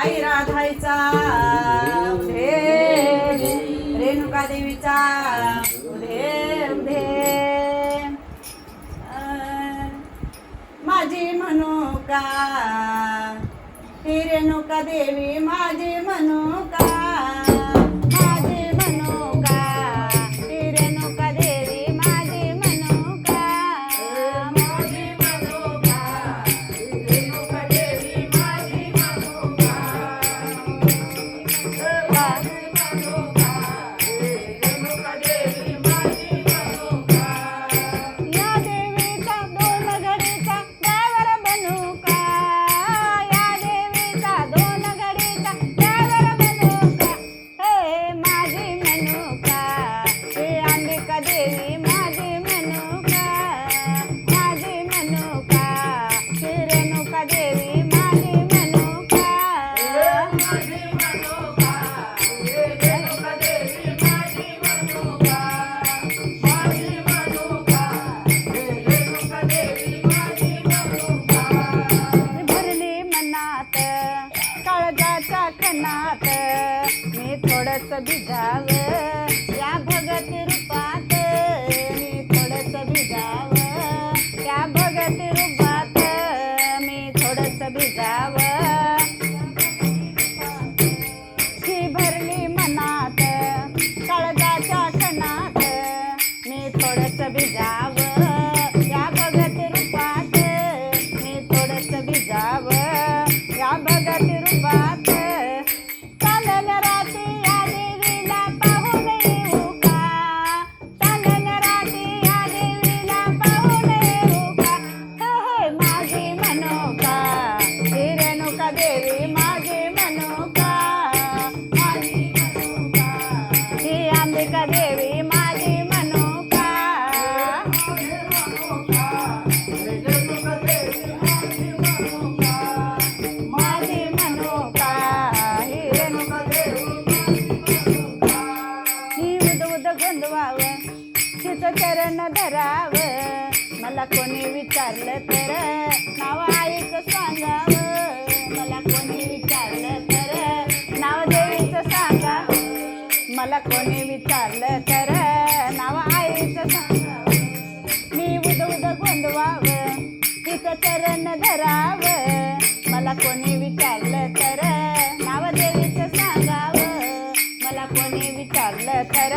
आई राधाईचा उधे रेणुका देवीचा उधे उधे माझी मनोका ही रेणुका देवी माझी मनोका. नात मी थोडस भिजाव. या भगत तिचं चरण धरावं. मला कोणी विचारलं तर? नाव आईचं सांगावं. मला कोणी विचारलं तर? नाव देवीचं सांगावं. मला कोणी विचारलं तर? नाव आईचं सांगावं. मी उद उद गोंधवावं तिचं चरण धरावं. मला कोणी विचारलं तर? नाव देवीचं सांगावं. मला कोणी विचारलं तर?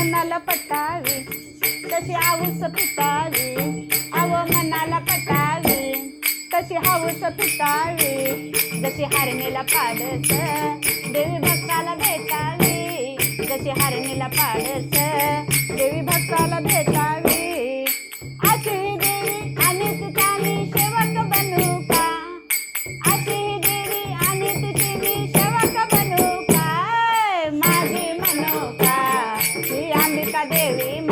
मनाला पटावे तशी आऊस पितावे आव मनाला पटावे तशी हाऊस पितावे जशी हरणीला पाडस देवी भक्ताला भेटावी. जशी हरणीला पाडस देवी भक्ताला भेटावी. अशी देवी आणि मी बनू का? देवी आणि बनू का? brincadeira, hein?